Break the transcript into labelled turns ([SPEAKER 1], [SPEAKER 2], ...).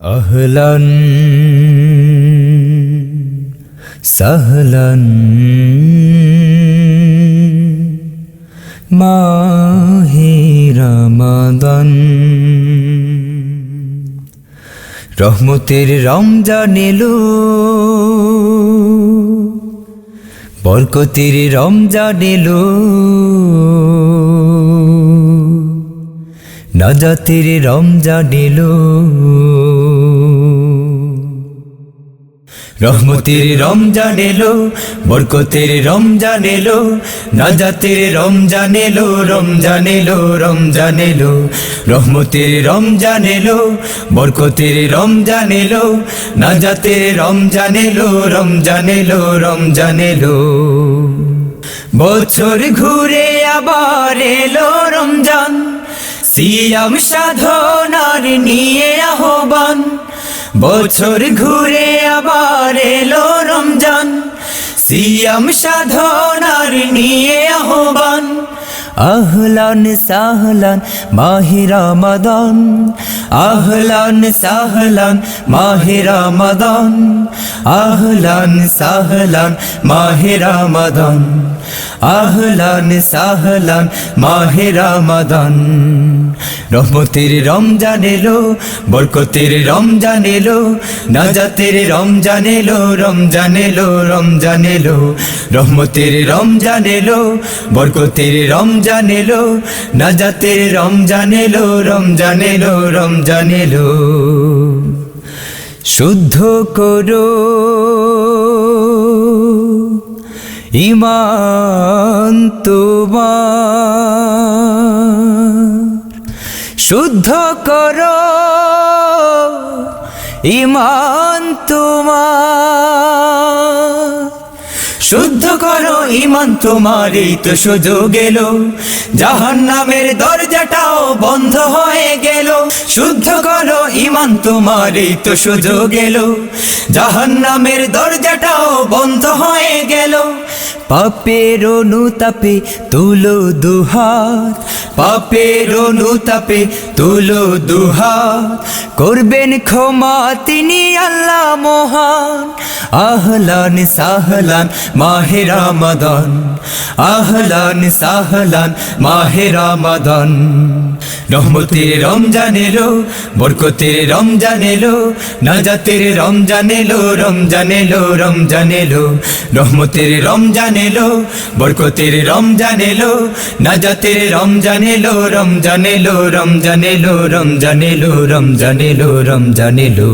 [SPEAKER 1] আহলান সাহলান। মাহি রমদন। রহমতের রমজান এলো। বরকতের রমজান এলো। নজাতের রমজান এলো। রহমতের রমজান এলো, বরকতের রমজান এলো, নাজাতের রমজান এলো রমজান এলো রমজান এলো। রহমতের রমজান এলো, বরকতের রমজান এলো, নাজাতের রমজান এলো রমজান এলো রমজান এলো। বছর ঘুরে আবার এলো রমজান, সিয়াম সাধনার নিয়ে আহ্বান বছর ঘুরে আবার এলো রমজান। সিয়াম সাধনার নিয়ে আহ্বান। আহলান সাহলান মাহিরা মদন আহলান সাহলান মাহিরা মদন আহলান সাহলান মাহিরা মদন আহলান সাহলান মাহিরা মদন রহমতের রমজান এলো, বরকতের রমজান এলো, নাজাতের রমজান এলো রমজান এলো রমজান এলো। রহমতের রমজান এলো, বরকতের রমজান এলো নাজাতের রমজান এলো রমজান এলো রমজান এলো শুদ্ধ করো। ইমান শুদ্ধ করো। ইমান তোমার। শুদ্ধ করো ইমান তোমার এই তো সুযোগ এলো। জাহান নামের দরজাটাও বন্ধ হয়ে গেল। শুদ্ধ করো ইমান তোমার এই তো সুযোগ এলো। জাহান নামের দরজাটাও বন্ধ হয়ে গেল। পাপের অনুতাপে তুলো দুহাত। পাপের অনুতাপে তুলো দুহা করবেন ক্ষমা তিনি আল্লাহ মহান। আহলান সাহলান মাহেরা মদন আহলান সাহলান মাহেরা মদন রহমতের রমজান এলো, বরকতের রমজান এলো, নাজাতের রমজান এলো রমজান এলো রমজান এলো। রহমতের রমজান এলো, বরকতের রমজান এলো, নাজাতের রমজান এলো রম জানিলো রম জানিলো রম জানিলো রম জানিলো রম এলো